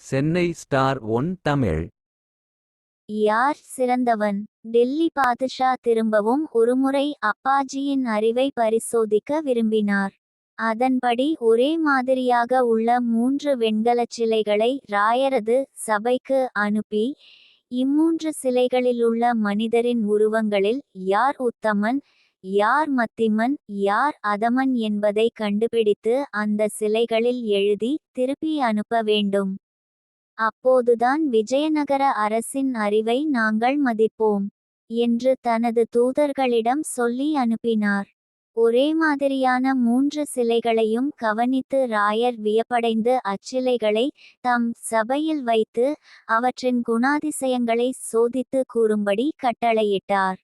Chennai star one Tamil. யார் சிறந்தவன்? டெல்லி பாதுஷா திரும்பவும் ஒருமுறை அப்பாஜியின் அறிவை பரிசோதிக்க விரும்பினார். அதன்படி ஒரே மாதிரியாக உள்ள மூன்று வெண்கலச் சிலைகளை ராயரது சபைக்கு அனுப்பி இம்மூன்று சிலைகளிலுள்ள மனிதரின் உருவங்களில் யார் உத்தமன் யார் மத்திமன் யார் அதமன் என்பதை கண்டுபிடித்து அந்த சிலைகளில் எழுதி திருப்பி அனுப்ப வேண்டும். அப்போதுதான் விஜயநகர அரசின் அறிவை நாங்கள் மதிப்போம் என்று தனது தூதர்களிடம் சொல்லி அனுப்பினார். ஒரே மாதிரியான மூன்று சிலைகளையும் கவனித்து ராயர் வியப்படைந்து அச்சிலைகளை தம் சபையில் வைத்து அவற்றின் குணாதிசயங்களை சோதித்து கூறும்படி கட்டளையிட்டார்.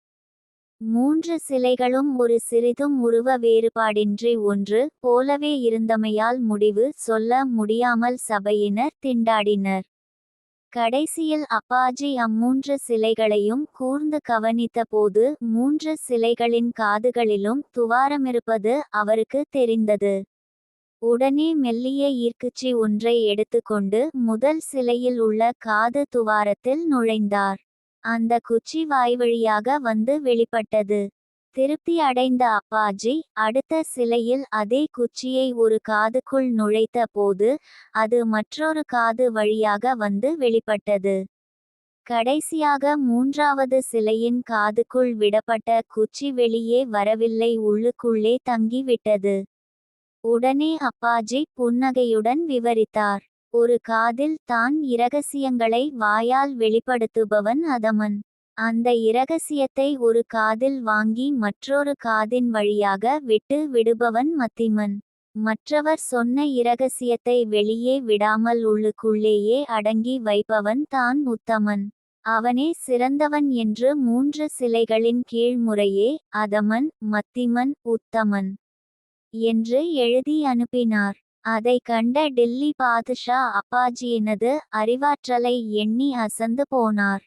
மூன்று சிலைகளும் ஒரு சிறிதும் உருவ வேறுபாடின்றி ஒன்று போலவே இருந்தமையால் முடிவு சொல்ல முடியாமல் சபையினர் திண்டாடினர். கடைசியில் அப்பாஜி அம்மூன்று சிலைகளையும் கூர்ந்து கவனித்த போது மூன்று சிலைகளின் காதுகளிலும் துவாரமிருப்பது அவருக்கு தெரிந்தது. உடனே மெல்லிய ஈர்க்குச்சி ஒன்றை எடுத்துக்கொண்டு முதல் சிலையில் உள்ள காது துவாரத்தில் நுழைந்தார். அந்த குச்சி வாய்வழியாக வந்து வெளிப்பட்டது. திருப்தி அடைந்த அப்பாஜி அடுத்த சிலையில் அதே குச்சியை ஒரு காதுக்குள் நுழைத்த போது அது மற்றொரு காது வழியாக வந்து வெளிப்பட்டது. கடைசியாக மூன்றாவது சிலையின் காதுக்குள் விடப்பட்ட குச்சி வெளியே வரவில்லை உள்ளுக்குள்ளே தங்கிவிட்டது. உடனே அப்பாஜி புன்னகையுடன் விவரித்தார். ஒரு காதில் தான் இரகசியங்களை வாயால் வெளிப்படுத்துபவன் அதமன். அந்த இரகசியத்தை ஒரு காதில் வாங்கி மற்றொரு காதின் வழியாக விட்டு விடுபவன் மத்திமன். மற்றவர் சொன்ன இரகசியத்தை வெளியே விடாமல் உள்ளுக்குள்ளேயே அடங்கி வைப்பவன் தான் உத்தமன். அவனே சிறந்தவன் என்று மூன்று சிலைகளின் கீழ்முறையே அதமன் மத்திமன் உத்தமன். என்று எழுதி அனுப்பினார். அதை கண்ட டெல்லி பாதுஷா அப்பாஜியினது அறிவாற்றலை எண்ணி அசந்து போனார்.